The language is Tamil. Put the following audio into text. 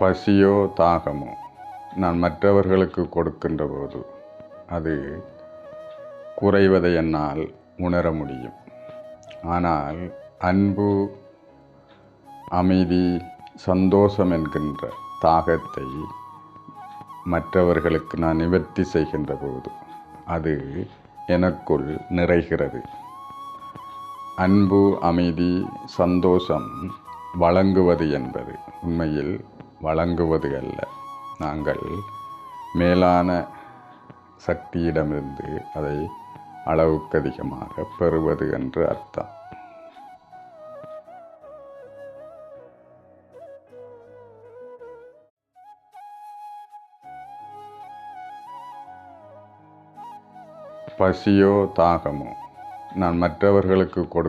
பசியோ தாகமோ நான் மற்றவர்களுக்கு கொடுக்கின்ற போது அது குறைவதை என்னால் உணர முடியும். ஆனால் அன்பு அமைதி சந்தோஷம் என்கின்ற தாகத்தை மற்றவர்களுக்கு நான் நிவர்த்தி செய்கின்ற போது அது எனக்குள் நிறைகிறது. அன்பு அமைதி சந்தோஷம் வழங்குவது என்பது உண்மையில் வழங்குவது அல்ல நாங்கள் மேலான சக்தியிடமிருந்து அதை அளவுக்கு அதிகமாக பெறுவது என்று அர்த்தம். பசியோ தாகமோ நான் மற்றவர்களுக்கு கொடு